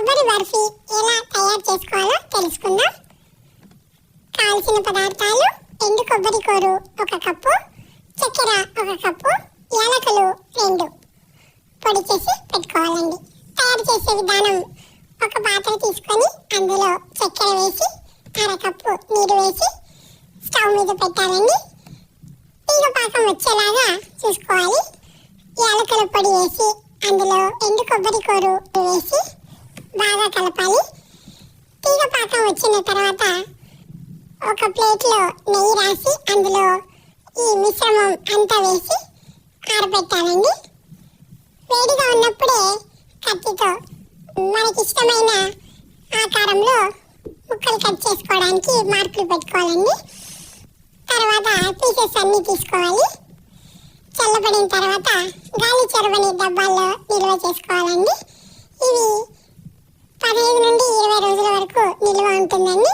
కొబ్బరి బర్ఫీ ఎలా తయారు చేసుకోవాలో తెలుసుకుందాం. కావలసిన పదార్థాలు ఎండు కొబ్బరి కూరు ఒక కప్పు చక్కెర ఒక కప్పు యాలకులు రెండు. పొడి చేసి పెట్టుకోవాలండి. తయారు చేసే విధానం ఒక పాత్ర తీసుకొని అందులో చక్కెర వేసి అరకప్పు నీరు వేసి స్టవ్ మీద పెట్టాలండి. తీగ పాకం వచ్చేలాగా చూసుకోవాలి. యాలకుల పొడి వేసి అందులో ఎండు కొబ్బరి కూరు వేసి బాగా కలపాలి. తీగ పాకం వచ్చిన తర్వాత ఒక ప్లేట్లో నెయ్యి రాసి అందులో ఈ మిశ్రమం అంతా వేసి ఆరబెట్టాలండి. వేడిగా ఉన్నప్పుడే కత్తితో మనకి ఇష్టమైన ఆకారంలో ముక్కలు కట్ చేసుకోవడానికి మార్కులు పెట్టుకోవాలండి. తర్వాత పీసెస్ అన్నీ తీసుకోవాలి. చల్లబడిన తర్వాత గాలి చెరవని డబ్బాల్లో నిల్వ చేసుకోవాలండి. పదహైదు నుండి ఇరవై రోజుల వరకు నిల్వ ఉంటుందండి.